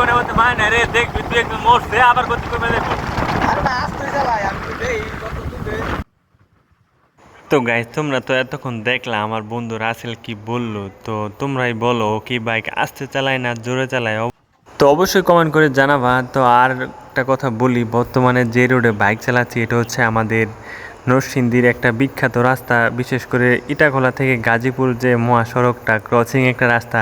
মানে না রে দেখ একটু মরছে আবার গতি কমে তো গাইজ তোমরা তো এতক্ষণ দেখলা আমার বন্ধু রাসেল কি বলল তো তোমরাই বলো ও কি বাইক আস্তে চালায় না জোরে চালায়? তো অবশ্যই কমেন্ট করে জানাবা। তো আর একটা কথা বলি বর্তমানে যে রোডে বাইক চালাচ্ছি এটা হচ্ছে আমাদের নরসিংদীর একটা বিখ্যাত রাস্তা, বিশেষ করে ইটাখোলা থেকে গাজীপুর যে মহাসড়কটা ক্রসিং একটা রাস্তা,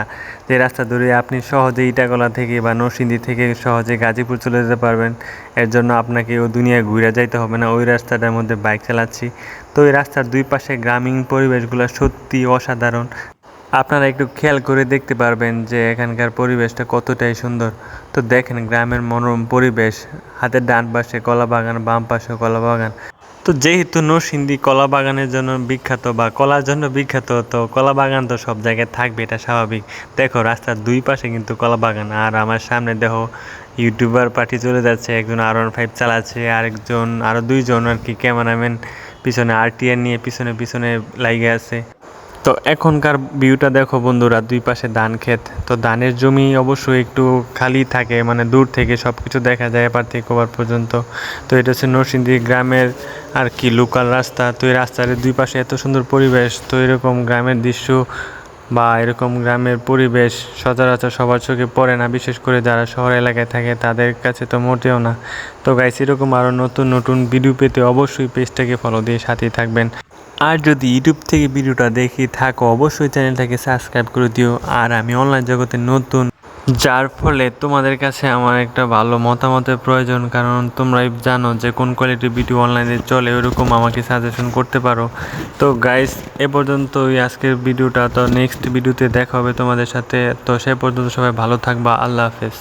যে রাস্তা ধরে আপনি সহজে ইটাখোলা থেকে বা নরসিংদী থেকে সহজে গাজীপুর চলে যেতে পারবেন। এর জন্য আপনাকে ও দুনিয়া ঘুরে যাইতে হবে না, ওই রাস্তাটার মধ্যে বাইক চালাচ্ছি। তো ওই রাস্তার দুই পাশে গ্রামীণ পরিবেশগুলো সত্যি অসাধারণ। আপনারা একটু খেয়াল করে দেখতে পারবেন যে এখানকার পরিবেশটা কতটাই সুন্দর। তো দেখেন গ্রামের মনোরম পরিবেশ, হাতের ডান পাশে কলা বাগান বাম পাশে কলা বাগান তো যেহেতু নরসিংদী কলা বাগানের জন্য বিখ্যাত বা কলার জন্য বিখ্যাত, তো কলা বাগান তো সব জায়গায় থাকবে, এটা স্বাভাবিক। দেখো, রাস্তার দুই পাশে কিন্তু কলা বাগান, আর আমার সামনে দেখো, ইউটিউবার পার্টি চলে যাচ্ছে, একজন আর ওয়ান ফাইভ চালাচ্ছে, আরেকজন আরও দুইজন আর কি ক্যামেরাম্যান পিছনে আরটিআর নিয়ে পিছনে পিছনে লাইগে আছে। তো এখনকার ভিউটা দেখো বন্ধুরা, দুই পাশে ধান ক্ষেত। তো ধানের জমি অবশ্যই একটু খালি থাকে মানে দূর থেকে সব কিছু দেখা যায় এপার থেকে ওপার পর্যন্ত। তো এটা হচ্ছে নরসিংদী গ্রামের আর কি লোকাল রাস্তা। তো এই রাস্তার দুই পাশে এত সুন্দর পরিবেশ, তো এরকম গ্রামের দৃশ্য বা এরকম গ্রামের পরিবেশ সচরাচর সবার চোখে পড়ে না, বিশেষ করে যারা শহর এলাকায় থাকে তাদের কাছে তো মোটেও না। তো গাইস এরকম আরও নতুন নতুন ভিডিও পেতে অবশ্যই পেজটাকে ফলো দিয়ে সাথেই থাকবেন। আর যদি ইউটিউব থেকে ভিডিওটা দেখি থাকো, অবশ্যই চ্যানেলটাকে সাবস্ক্রাইব করে দিও। আর আমি অনলাইন জগতে নতুন যার ফলে তোমাদের কাছে আমার একটা ভালো মতামতের প্রয়োজন, কারণ তোমরাই জানো যে কোন কোয়ালিটির ভিডিও অনলাইনে চলে ওরকম আমাকে সাজেশন করতে পারো। তো গাইস এ পর্যন্ত ওই আজকের ভিডিওটা তো নেক্সট ভিডিওতে দেখা হবে তোমাদের সাথে। তো সে পর্যন্ত সবাই ভালো থাকবা। আল্লাহ হাফেজ।